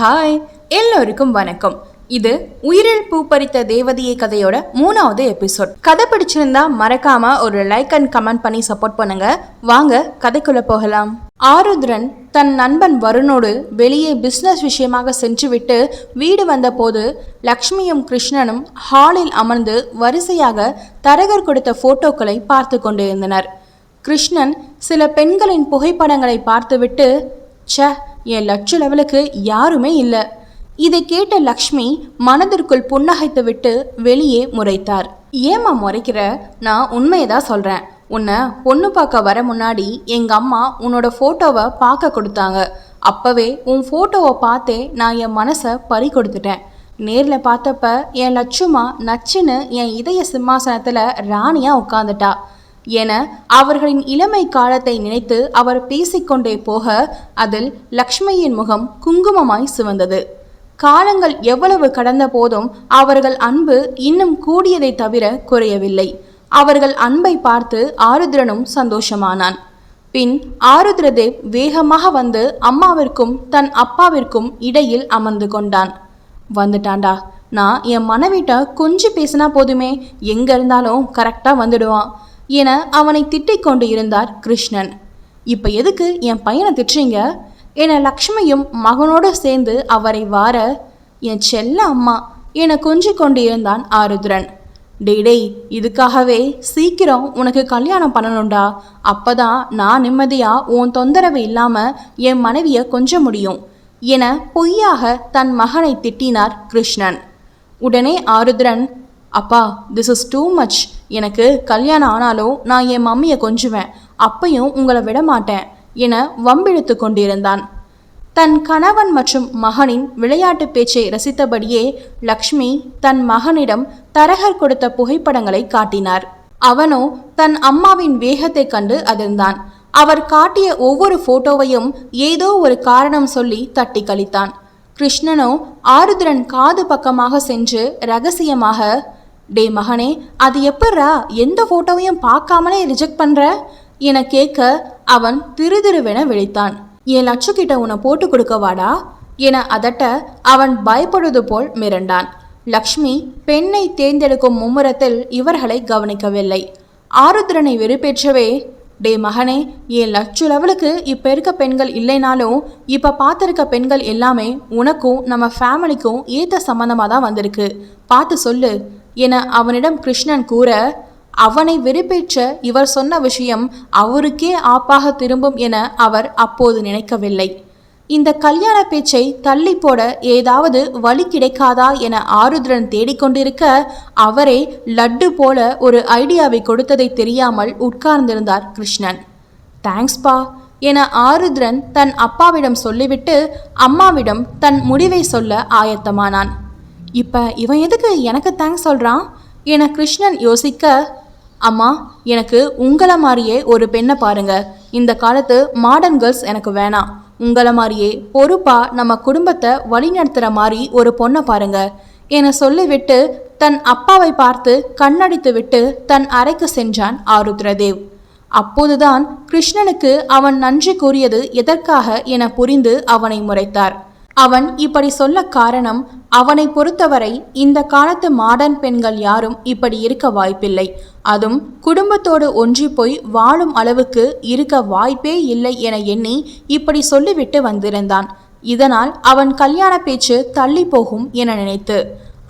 Hi எல்லோருக்கும் வணக்கம். இது உயிரில் பூ பறித்த தேவதையை கதையோட மூணாவது எபிசோட். கதை பிடிச்சிருந்தா மறக்காம ஒரு லைக் அண்ட் கமெண்ட் பண்ணி சப்போர்ட் பண்ணுங்க. வாங்க கதைக்குள்ள போகலாம். ஆருத்ரன் தன் நண்பன் வருணோடு வெளியே பிஸ்னஸ் விஷயமாக சென்றுவிட்டு வீடு வந்தபோது லக்ஷ்மியும் கிருஷ்ணனும் ஹாலில் அமர்ந்து வரிசையாக தரகர் கொடுத்த போட்டோக்களை பார்த்து கொண்டிருந்தனர். கிருஷ்ணன் சில பெண்களின் புகைப்படங்களை பார்த்துவிட்டு ச்சே என் லட்ச லெவலுக்கு யாருமே இல்லை. இதை கேட்ட லக்ஷ்மி மனதிற்குள் புன்னகைத்து விட்டு வெளியே முறைத்தார். ஏம்மா முறைக்கிற? நான் உண்மையை தான் சொல்கிறேன் உன்னை பொண்ணு பார்க்க வர முன்னாடி எங்கள் அம்மா உன்னோட ஃபோட்டோவை பார்க்க கொடுத்தாங்க. அப்போவே உன் ஃபோட்டோவை பார்த்தே நான் என் மனசை பறி கொடுத்துட்டேன். நேரில் பார்த்தப்ப என் லட்சுமா நச்சுன்னு என் இதய சிம்மாசனத்தில் ராணியாக உட்காந்துட்டா என அவர்களின் இளமை காலத்தை நினைத்து அவர் பேசிக்கொண்டே போக அதில் லக்ஷ்மியின் முகம் குங்குமமாய் சிவந்தது. காலங்கள் எவ்வளவு கடந்த போதும் அவர்கள் அன்பு இன்னும் கூடியதை தவிர குறையவில்லை. அவர்கள் அன்பை பார்த்து ஆருத்ரனும் சந்தோஷமானான். பின் ஆருத்ரதேவ் வேகமாக வந்து அம்மாவிற்கும் தன் அப்பாவிற்கும் இடையில் அமர்ந்து கொண்டான். வந்துட்டான்டா நான் என் மனைவிட்ட கொஞ்சம் பேசினா போதுமே. எங்க இருந்தாலும் கரெக்டா வந்துடுவான். என அவனை திட்டிக் கொண்டு இருந்தார் கிருஷ்ணன். இப்ப எதுக்கு என் பையனை திட்டுறீங்க? என லக்ஷ்மியும் மகனோடு சேர்ந்து அவரை வார என் செல்ல அம்மா என கொஞ்சிக் கொண்டு இருந்தான் ஆருத்ரன். டேய் டேய் இதுக்காகவே சீக்கிரம் உனக்கு கல்யாணம் பண்ணணும்டா. அப்பதான் நான் நிம்மதியா உன் தொந்தரவு இல்லாம என் மனைவிய கொஞ்ச முடியும் என பொய்யாக தன் மகனை திட்டினார் கிருஷ்ணன். உடனே ஆருத்ரன் அப்பா திஸ் இஸ் டூ மச் எனக்கு கல்யாணம் ஆனாலும் நான் என் மம்மியை கொஞ்சுவேன். அப்பையும் உங்களை விட மாட்டேன் என வம்பிழுத்து கொண்டிருந்தான். தன் கணவன் மற்றும் மகனின் விளையாட்டு பேச்சை ரசித்தபடியே லக்ஷ்மி தன் மகனிடம் தரகர் கொடுத்த புகைப்படங்களை காட்டினார். அவனோ தன் அம்மாவின் வேகத்தை கண்டு அதிர்ந்தான். அவர் காட்டிய ஒவ்வொரு போட்டோவையும் ஏதோ ஒரு காரணம் சொல்லி தட்டி கழித்தான். கிருஷ்ணனோ ஆருத்ரன் காது பக்கமாக சென்று ரகசியமாக டே மகனே அது எப்பட்றா? எந்த ஃபோட்டோவையும் பார்க்காமலே ரிஜெக்ட் பண்ணுற என கேட்க அவன் திருதிருவென விழித்தான். என் லட்சு கிட்ட உன்னை போட்டு கொடுக்கவாடா என அதட்ட அவன் பயப்படுவது போல் மிரண்டான். லக்ஷ்மி பெண்ணை தேர்ந்தெடுக்கும் மும்முரத்தில் இவர்களை கவனிக்கவில்லை. ஆருத்ரனை வெறுப்பேற்றவே டே மகனே என் லட்சு லெவலுக்கு இப்போ இருக்க பெண்கள் இல்லைனாலும் இப்போ பார்த்துருக்க பெண்கள் எல்லாமே உனக்கும் நம்ம ஃபேமிலிக்கும் ஏற்ற சம்மந்தமாக தான் வந்திருக்கு. பார்த்து சொல்லு. என அவனிடம் கிருஷ்ணன் கூற அவனை வெறுப்பேற்ற இவர் சொன்ன விஷயம் அவருக்கே ஆப்பாக திரும்பும் என அவர் அப்போது நினைக்கவில்லை. இந்த கல்யாண பேச்சை தள்ளி போட ஏதாவது வழி கிடைக்காதா என ஆருத்ரன் தேடிக்கொண்டிருக்க அவரே லட்டு போல ஒரு ஐடியாவை கொடுத்ததை தெரியாமல் உட்கார்ந்திருந்தார் கிருஷ்ணன். தேங்க்ஸ்பா என ஆருத்ரன் தன் அப்பாவிடம் சொல்லிவிட்டு அம்மாவிடம் தன் முடிவை சொல்ல ஆயத்தமானான். இப்போ இவன் எதுக்கு எனக்கு தேங்க்ஸ் சொல்கிறான் என கிருஷ்ணன் யோசிக்க அம்மா எனக்கு உங்களை மாதிரியே ஒரு பெண்ணை பாருங்க. இந்த காலத்து மாடர்ன் கேர்ள்ஸ் எனக்கு வேணாம். உங்களை மாதிரியே பொறுப்பாக நம்ம குடும்பத்தை வழிநடத்துகிற மாதிரி ஒரு பொண்ணை பாருங்க. என சொல்லிவிட்டு தன் அப்பாவை பார்த்து கண்ணடித்து விட்டு தன் அறைக்கு சென்றான் ஆருத்ரதேவ். அப்போதுதான் கிருஷ்ணனுக்கு அவன் நன்றி கூறியது எதற்காக என புரிந்து அவனை முறைத்தார். அவன் இப்படி சொல்ல காரணம் அவனை பொறுத்தவரை இந்த காலத்து மாடர்ன் பெண்கள் யாரும் இப்படி இருக்க வாய்ப்பில்லை. அதுவும் குடும்பத்தோடு ஒன்றி போய் வாழும் அளவுக்கு இருக்க வாய்ப்பே இல்லை என எண்ணி இப்படி சொல்லிவிட்டு வந்திருந்தான். இதனால் அவன் கல்யாண பேச்சு தள்ளி போகும் என நினைத்து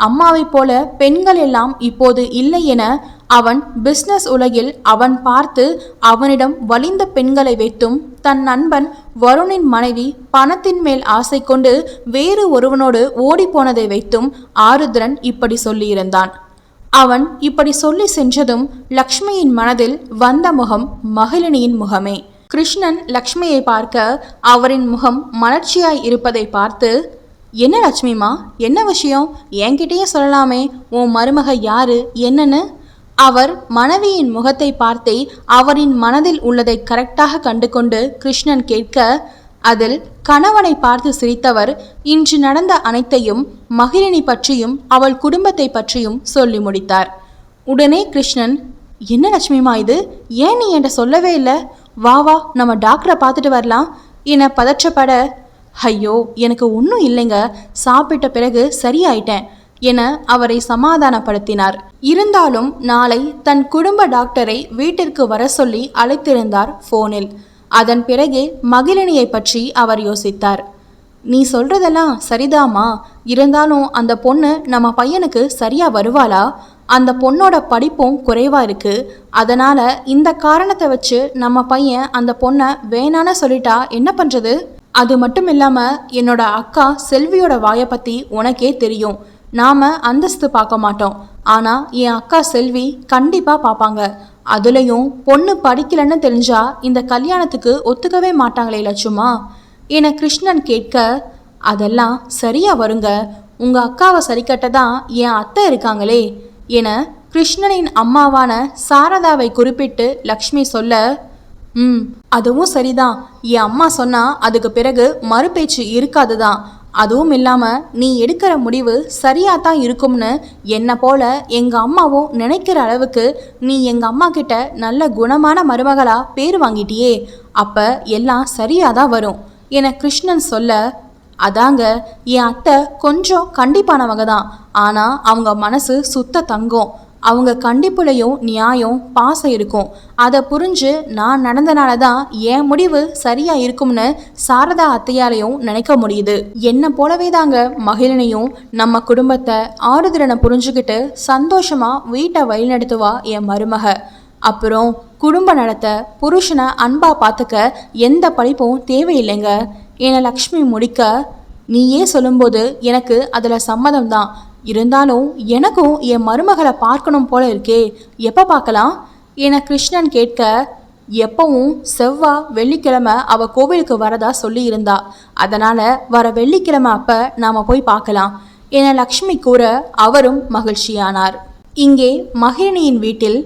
அம்மாவைப் போல பெண்கள் எல்லாம் இப்போது இல்லை என அவன் பிஸ்னஸ் உலகில் அவன் பார்த்து அவனிடம் வலிந்த பெண்களை வைத்தும் தன் நண்பன் வருணின் மனைவி பணத்தின் மேல் ஆசை கொண்டு வேறு ஒருவனோடு ஓடிப்போனதை வைத்தும் ஆருத்ரன் இப்படி சொல்லியிருந்தான். அவன் இப்படி சொல்லி சென்றதும் லக்ஷ்மியின் மனதில் வந்த முகம் மகிழினியின் முகமே. கிருஷ்ணன் லக்ஷ்மியை பார்க்க அவரின் முகம் மலர்ச்சியாய் இருப்பதை பார்த்து என்ன லட்சுமிமா என்ன விஷயம்? என்கிட்டயே சொல்லலாமே உன் மருமக யாரு என்னன்னு? அவர் மனைவியின் முகத்தை பார்த்தே அவரின் மனதில் உள்ளதை கரெக்டாக கண்டுகொண்டு கிருஷ்ணன் கேட்க அதில் கணவனை பார்த்து சிரித்தவர். இன்று நடந்த அனைத்தையும் மகிழினி பற்றியும் அவள் குடும்பத்தை பற்றியும் சொல்லி முடித்தார். உடனே கிருஷ்ணன் என்ன லட்சுமிமா இது? ஏன் நீ என்கிட்ட சொல்லவே இல்லை? வா வா நம்ம டாக்டரை பார்த்துட்டு வரலாம் என பதற்றப்பட ஐயோ எனக்கு ஒன்றும் இல்லைங்க. சாப்பிட்ட பிறகு சரியாயிட்டேன். என அவரை சமாதானப்படுத்தினார். இருந்தாலும் நாளை தன் குடும்ப டாக்டரை வீட்டிற்கு வர சொல்லி அழைத்திருந்தார் போனில் அதன் பிறகே மகிழினியை பற்றி அவர் யோசித்தார். நீ சொல்றதெல்லாம் சரிதாமா இருந்தாலும் அந்த பொண்ணு நம்ம பையனுக்கு சரியா வருவாளா? அந்த பொண்ணோட படிப்பும் குறைவா இருக்கு. அதனால இந்த காரணத்தை வச்சு நம்ம பையன் அந்த பொண்ணை வேணான்னு சொல்லிட்டா என்ன பண்றது? அது மட்டும் இல்லாம என்னோட அக்கா செல்வியோட வாயை பத்தி உனக்கே தெரியும். நாம அந்தஸ்து பார்க்க மாட்டோம். ஆனா என் அக்கா செல்வி கண்டிப்பா பார்ப்பாங்க. அதுலயும் பொண்ணு படிக்கலன்னு தெரிஞ்சா இந்த கல்யாணத்துக்கு ஒத்துக்கவே மாட்டாங்களே லட்சுமா? என கிருஷ்ணன் கேட்க அதெல்லாம் சரியா வருங்க. உங்க அக்காவை சரி கட்ட தான் என் அத்தை இருக்காங்களே? என கிருஷ்ணனின் அம்மாவான சாரதாவை குறிப்பிட்டு லக்ஷ்மி சொல்ல ம் அதுவும் சரிதான். என் அம்மா சொன்னா அதுக்கு பிறகு மறுபேச்சு இருக்காது தான் அதுவும் இல்லாமல் நீ எடுக்கிற முடிவு சரியாக தான் இருக்கும்னு என்னை போல எங்கள் அம்மாவும் நினைக்கிற அளவுக்கு நீ எங்கள் அம்மா கிட்ட நல்ல குணமான மருமகளாக பேர் வாங்கிட்டியே. அப்போ எல்லாம் சரியாக தான் வரும். என கிருஷ்ணன் சொல்ல அதாங்க என் அத்தை கொஞ்சம் கண்டிப்பானவங்க தான் ஆனால் அவங்க மனசு சுத்த தங்கம். அவங்க கண்டிப்புலையும் நியாயம் பாசம் இருக்கும். அதை புரிஞ்சு நான் நடந்தனால தான் என் முடிவு சரியா இருக்கும்னு சாரதா அத்தையாலையும் நினைக்க முடியுது. என்னை போலவே தாங்க மகிழனையும் நம்ம குடும்பத்தை ஆறுதிறனை புரிஞ்சுக்கிட்டு சந்தோஷமா வீட்டை வழிநடத்துவா என் மருமக. அப்புறம் குடும்ப நடத்த புருஷனை அன்பா பார்த்துக்க எந்த படிப்பும் தேவையில்லைங்க. என்னை லக்ஷ்மி முடிக்க நீயே சொல்லும்போது எனக்கு அதில் சம்மதம் தான் இருந்தாலும் எனக்கும் என் மருமகளை பார்க்கணும் போல இருக்கே. எப்போ பார்க்கலாம்? என கிருஷ்ணன் கேட்க எப்பவும் செவ்வா வெள்ளிக்கிழமை அவ கோவிலுக்கு வரதா சொல்லி இருந்தா அதனால வர வெள்ளிக்கிழமை அப்ப நாம போய் பார்க்கலாம் என லக்ஷ்மி கூற அவரும் மகிழ்ச்சியானார். இங்கே மகிழினியின் வீட்டில்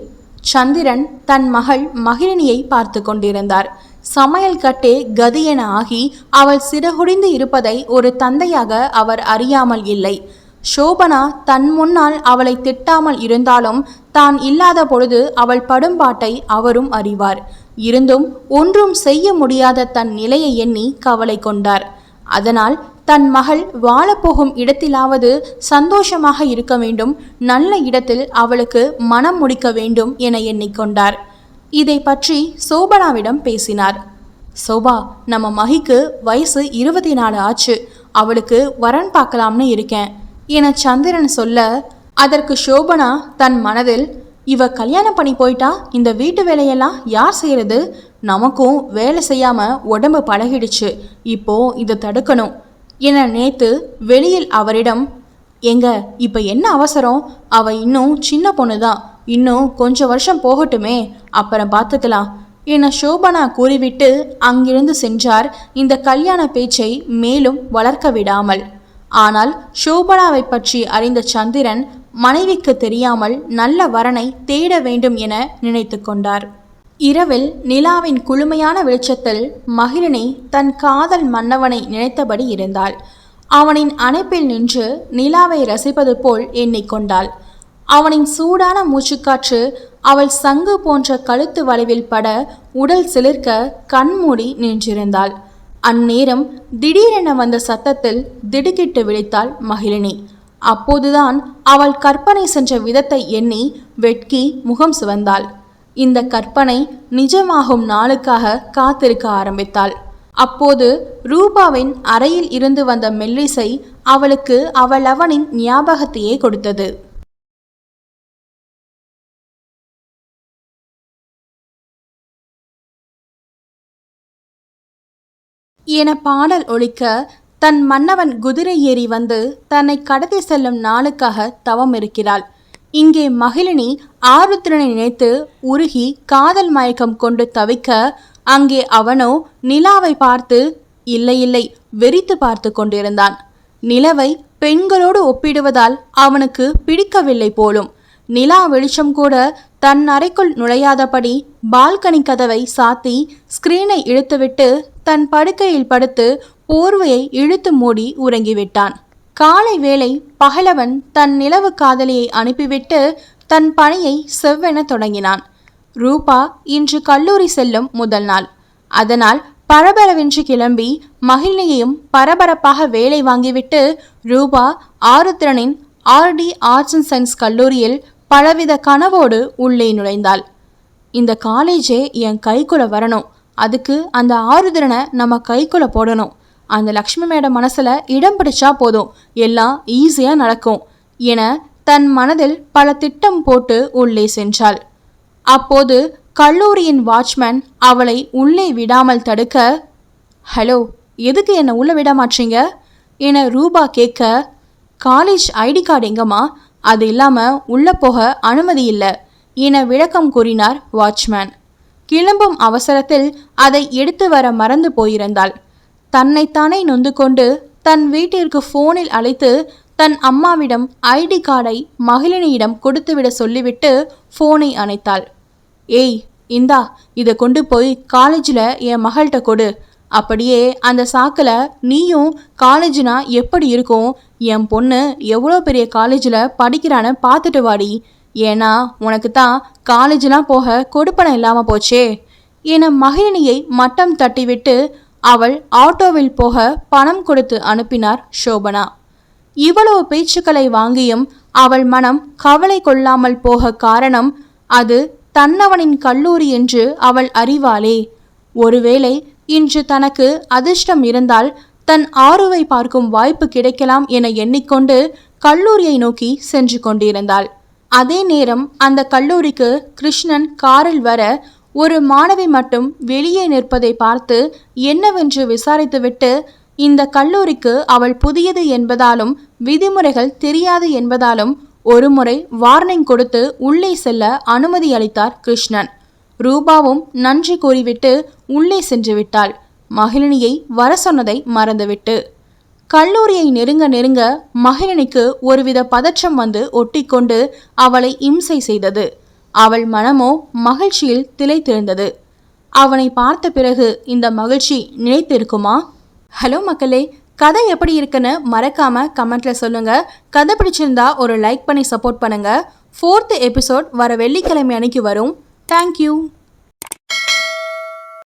சந்திரன் தன் மகள் மகிழினியை பார்த்து கொண்டிருந்தார். சமையல் கட்டே கதி என ஆகி அவள் சிறகுடிந்து இருப்பதை ஒரு தந்தையாக அவர் அறியாமல் இல்லை. சோபனா தன் முன்னால் அவளை திட்டாமல் இருந்தாலும் தான் இல்லாத பொழுது அவள் படும்பாட்டை அவரும் அறிவார். இருந்தும் ஒன்றும் செய்ய முடியாத தன் நிலையை எண்ணி கவலை கொண்டார். அதனால் தன் மகள் வாழப்போகும் இடத்திலாவது சந்தோஷமாக இருக்க வேண்டும். நல்ல இடத்தில் அவளுக்கு மனம் முடிக்க வேண்டும் என எண்ணிக்கொண்டார் இதை பற்றி சோபனாவிடம் பேசினார். சோபா நம்ம மகிக்கு வயசு இருபத்தி நாலு ஆச்சு. அவளுக்கு வரன் பார்க்கலாம்னு இருக்கேன். என சந்திரன் சொல்ல அதற்கு சோபனா தன் மனதில் இவ கல்யாணம் பண்ணி போயிட்டா? இந்த வீட்டு வேலையெல்லாம் யார் செய்யறது? நமக்கும் வேலை செய்யாம உடம்பு பழகிடுச்சு. இப்போ இதை தடுக்கணும் என நேத்து வெளியில் அவரிடம் எங்க இப்ப என்ன அவசரம்? அவ இன்னும் சின்ன பொண்ணு தான் இன்னும் கொஞ்சம் வருஷம் போகட்டுமே. அப்புறம் பார்த்துக்கலாம் என சோபனா கூறிவிட்டு அங்கிருந்து சென்றார். இந்த கல்யாண பேச்சை மேலும் வளர்க்க விடாமல். ஆனால் ஷோபனாவை பற்றி அறிந்த சந்திரன் மனைவிக்கு தெரியாமல் நல்ல வரனை தேட வேண்டும் என நினைத்து கொண்டார். இரவில் நிலாவின் குளுமையான வெளிச்சத்தில் மகிழினி தன் காதல் மன்னவனை நினைத்தபடி இருந்தாள். அவனின் அணைப்பில் நின்று நிலாவை ரசிப்பது போல் எண்ணிக்கொண்டாள் அவனின் சூடான மூச்சுக்காற்று அவள் சங்கு போன்ற கழுத்து வளைவில் பட உடல் சிலிர்க்க கண்மூடி நின்றிருந்தாள். அந்நேரம் திடீரென வந்த சத்தத்தில் திடுக்கிட்டு விழித்தாள் மகிழினி. அப்போதுதான் அவள் கற்பனை சென்ற விதத்தை எண்ணி வெட்கி முகம் சிவந்தாள். இந்த கற்பனை நிஜமாகும் நாளுக்காக காத்திருக்க ஆரம்பித்தாள். அப்போது ரூபாவின் அறையில் இருந்து வந்த மெல்லிசை அவளுக்கு அவள் அவனின் ஞாபகத்தையே கொடுத்தது. என பாடல் ஒழிக்க தன் மன்னவன் குதிரை ஏறி வந்து தன்னை கடத்தி செல்லும் நாளுக்காக தவம் இருக்கிறாள். இங்கே மகிழினி ஆருத்ரனை நினைத்து உருகி காதல் மயக்கம் கொண்டு தவிக்க அங்கே அவனோ நிலாவை பார்த்து இல்லை இல்லை வெறித்து பார்த்து கொண்டிருந்தான். நிலவை பெண்களோடு ஒப்பிடுவதால் அவனுக்கு பிடிக்கவில்லை போலும். நிலா வெளிச்சம் கூட தன் அறைக்குள் நுழையாதபடி பால்கனி கதவை சாத்தி ஸ்கிரீனை இழுத்துவிட்டு தன் படுக்கையில் படுத்து போர்வையை இழுத்து மூடி உறங்கிவிட்டான். காலை வேளை பகலவன் தன் நிலவு காதலியை அனுப்பிவிட்டு தன் பணியை செவ்வென தொடங்கினான். ரூபா இன்று கல்லூரி செல்லும் முதல் நாள். அதனால் பரபரவென்று கிளம்பி மகிழினியையும் பரபரப்பாக வேலை வாங்கிவிட்டு ரூபா ஆருத்ரனின் ஆர்டி ஆர்ட்ஸ் அண்ட் சயின்ஸ் கல்லூரியில் பலவித கனவோடு உள்ளே நுழைந்தாள். இந்த காலேஜே என் கைக்குள்ள வரணும். அதுக்கு அந்த ஆருத்ரனை நம்ம கைக்குள்ள போடணும். அந்த லக்ஷ்மி மேடம் மனசில் இடம் பிடிச்சா போதும். எல்லாம் ஈஸியாக நடக்கும் என தன் மனதில் பல திட்டம் போட்டு உள்ளே சென்றாள். அப்போது கல்லூரியின் வாட்ச்மேன் அவளை உள்ளே விடாமல் தடுக்க ஹலோ எதுக்கு என்னை உள்ளே விட மாட்டீங்க என ரூபா கேட்க காலேஜ் ஐடி கார்டு எங்கம்மா? அது இல்லாமல் உள்ளே போக அனுமதி இல்லை என விளக்கம் கூறினார் வாட்ச்மேன். கிளம்பும் அவசரத்தில் அதை எடுத்து வர மறந்து போயிருந்தாள். தன்னைத்தானே நொந்து கொண்டு தன் வீட்டிற்கு ஃபோனில் அழைத்து தன் அம்மாவிடம் ஐடி கார்டை மகிழினியிடம் கொடுத்துவிட சொல்லிவிட்டு ஃபோனை அணைத்தாள். ஏய் இந்தா இதை கொண்டு போய் காலேஜில் என் மகள்கிட்ட கொடு. அப்படியே அந்த சாக்கில் நீயும் காலேஜ்னா எப்படி இருக்கும்? என் பொண்ணு எவ்வளோ பெரிய காலேஜில் படிக்கிறான்னு பார்த்துட்டு வாடி. ஏன்னா உனக்கு தான் காலேஜெலாம் போக கொடுப்பணம் இல்லாமல் போச்சே. என மகிழினியை மட்டம் தட்டிவிட்டு அவள் ஆட்டோவில் போக பணம் கொடுத்து அனுப்பினார் சோபனா இவ்வளவு பேச்சுக்களை வாங்கியும் அவள் மனம் கவலை கொள்ளாமல் போக காரணம் அது தன்னவனின் கல்லூரி என்று அவள் அறிவாளே. ஒருவேளை இன்று தனக்கு அதிர்ஷ்டம் இருந்தால் தன் ஆருவை பார்க்கும் வாய்ப்பு கிடைக்கலாம் என எண்ணிக்கொண்டு கல்லூரியை நோக்கி சென்று கொண்டிருந்தாள். அதே நேரம் அந்த கல்லூரிக்கு கிருஷ்ணன் காரில் வர ஒரு மாணவி மட்டும் வெளியே நிற்பதை பார்த்து என்னவென்று விசாரித்துவிட்டு இந்த கல்லூரிக்கு அவள் புதியது என்பதாலும் விதிமுறைகள் தெரியாது என்பதாலும் ஒருமுறை வார்னிங் கொடுத்து உள்ளே செல்ல அனுமதி அளித்தார் கிருஷ்ணன். ரூபாவும் நன்றி கூறிவிட்டு உள்ளே சென்று விட்டாள். மகிழினியை வர சொன்னதை மறந்துவிட்டு. கல்லூரியை நெருங்க நெருங்க மகிழனுக்கு ஒருவித பதற்றம் வந்து ஒட்டிக்கொண்டு அவளை இம்சை செய்தது. அவள் மனமோ மகிழ்ச்சியில் திளைத்திருந்தது. அவனை பார்த்த பிறகு இந்த மகிழ்ச்சி நிலைத்திருக்குமா? ஹலோ மக்களே கதை எப்படி இருக்குன்னு மறக்காம கமெண்ட்ல சொல்லுங்க. கதை பிடிச்சிருந்தா ஒரு லைக் பண்ணி சப்போர்ட் பண்ணுங்க. ஃபோர்த் எபிசோட் வர வெள்ளிக்கிழமை அன்னைக்கு வரும். தேங்க்யூ